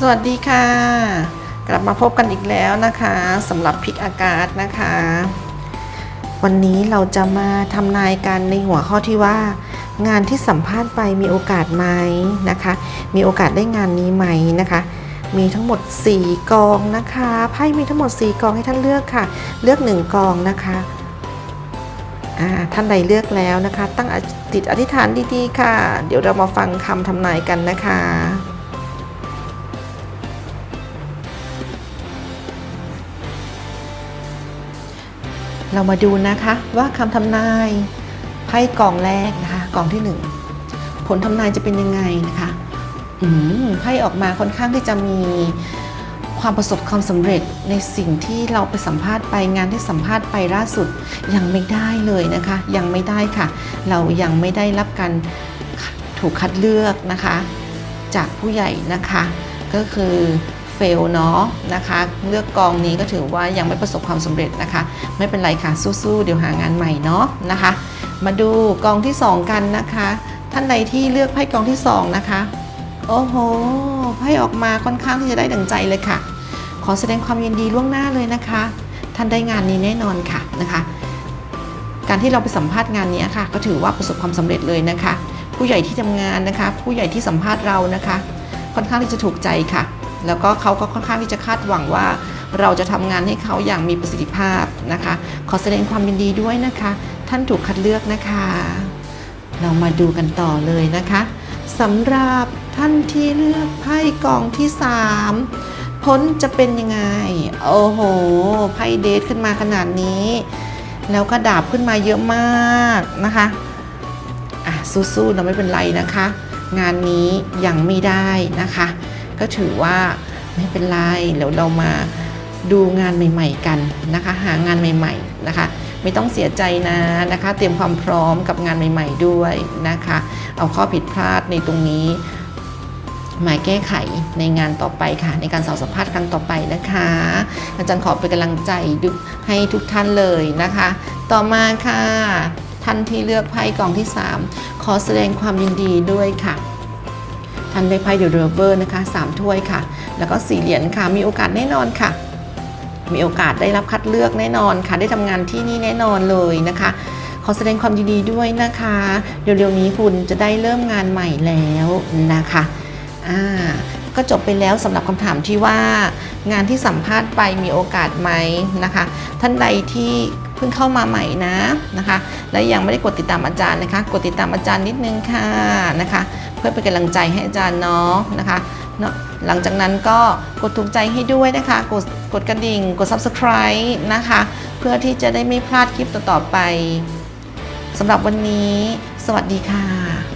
สวัสดีค่ะ กลับมาพบกันอีกแล้วนะคะสำหรับพิกอากาศนะคะ วันนี้เราจะมาทำนายกันในหัวข้อที่ว่า งานที่สัมภาษณ์ไปมีโอกาสไหมนะคะ มีโอกาสได้งานนี้ไหมนะคะมีทั้งหมด 4 กองนะคะไพ่มีทั้งหมด 4 กองให้ท่านเลือกค่ะ เลือก 1 กองนะคะท่านใดเลือกแล้วนะคะ ตั้งจิตอธิษฐานดีๆค่ะ เดี๋ยวเรามาฟังคำทำนายกันนะคะ เรามาดูนะคะว่าคำทำนายไพ่กล่องแรกนะคะกล่องที่หนึ่งผลทำนายจะเป็นยังไงนะคะไพ่ออกมาค่อนข้างที่จะมีความประสบความสำเร็จในสิ่งที่เราไปสัมภาษณ์ไปงานที่สัมภาษณ์ไปล่าสุดยังไม่ได้เลยนะคะ ยังไม่ได้ค่ะ เรายังไม่ได้รับการถูกคัดเลือกนะคะ จากผู้ใหญ่นะคะ ก็คือ เฟลเนาะนะคะ เลือกกองนี้ก็ถือว่ายังไม่ประสบความสำเร็จนะคะ ไม่เป็นไรค่ะสู้ๆเดี๋ยวหางานใหม่เนาะนะคะ มาดูกองที่ 2 กันนะคะ ท่านใดที่เลือกไพ่กองที่ 2 นะคะ โอ้โหไพ่ออกมาค่อนข้างที่จะได้ดังใจเลยค่ะ ขอแสดงความยินดีล่วงหน้าเลยนะคะ ท่านได้งานนี้แน่นอนค่ะนะคะ การที่เราไปสัมภาษณ์งานนี้ค่ะ ก็ถือว่าประสบความสำเร็จเลยนะคะ ผู้ใหญ่ที่ทำงานนะคะ ผู้ใหญ่ที่สัมภาษณ์เรานะคะ ค่อนข้างที่จะถูกใจค่ะ แล้วก็เขาก็ค่อนข้างที่จะคาดหวังว่า เราจะทำงานให้เขาอย่างมีประสิทธิภาพนะคะ ขอแสดงความยินดีด้วยนะคะ ท่านถูกคัดเลือกนะคะ เรามาดูกันต่อเลยนะคะสำหรับท่านที่เลือกไพ่กองที่3ผลจะเป็นยังไง โอ้โห ไพ่เดทขึ้นมาขนาดนี้ แล้วก็ดาบขึ้นมาเยอะมากนะคะอะสู้ๆเราไม่เป็นไรนะคะ งานนี้ยังไม่ได้นะคะ ก็ถือว่าไม่เป็นไรเดี๋ยวเรามาดูงานใหม่ ๆ กันนะคะ หางานใหม่ ๆนะคะ ไม่ต้องเสียใจนะนะคะ เตรียมความพร้อมกับงานใหม่ ๆ ด้วยนะคะ เอาข้อผิดพลาดในตรงนี้มาแก้ไขในงานต่อไปค่ะ ในการสอบสัมภาษณ์ครั้งต่อไปนะคะ อาจารย์ขอเป็นกำลังใจให้ทุกท่านเลยนะคะ ต่อมาค่ะ ท่านที่เลือกไพ่กองที่ 3 ขอแสดงความยินดีด้วยค่ะ ท่านได้ไพ่เดอะเรเวอร์นะคะ3ถ้วยค่ะ แล้วก็4เหรียญค่ะ มีโอกาสแน่นอนค่ะ มีโอกาสได้รับคัดเลือกแน่นอนค่ะ ได้ทำงานที่นี่แน่นอนเลยนะคะขอแสดงความยินดีด้วยนะคะ เร็วๆนี้คุณจะได้เริ่มงานใหม่แล้วนะคะอ่าก็จบไปแล้วสำหรับคำถามที่ว่างานที่สัมภาษณ์ไปมีโอกาสไหมนะคะ ท่านใดที่ เพิ่งเข้ามาใหม่นะนะคะ และยังไม่ได้กดติดตามอาจารย์นะคะ กดติดตามอาจารย์นิดนึงค่ะนะคะ เพื่อเป็นกำลังใจให้อาจารย์เนาะนะคะเนาะหลังจากนั้นก็กดถูกใจให้ด้วยนะคะ กดกดกระดิ่ง กด subscribe นะคะ เพื่อที่จะได้ไม่พลาดคลิปต่อๆไปสำหรับวันนี้ สวัสดีค่ะ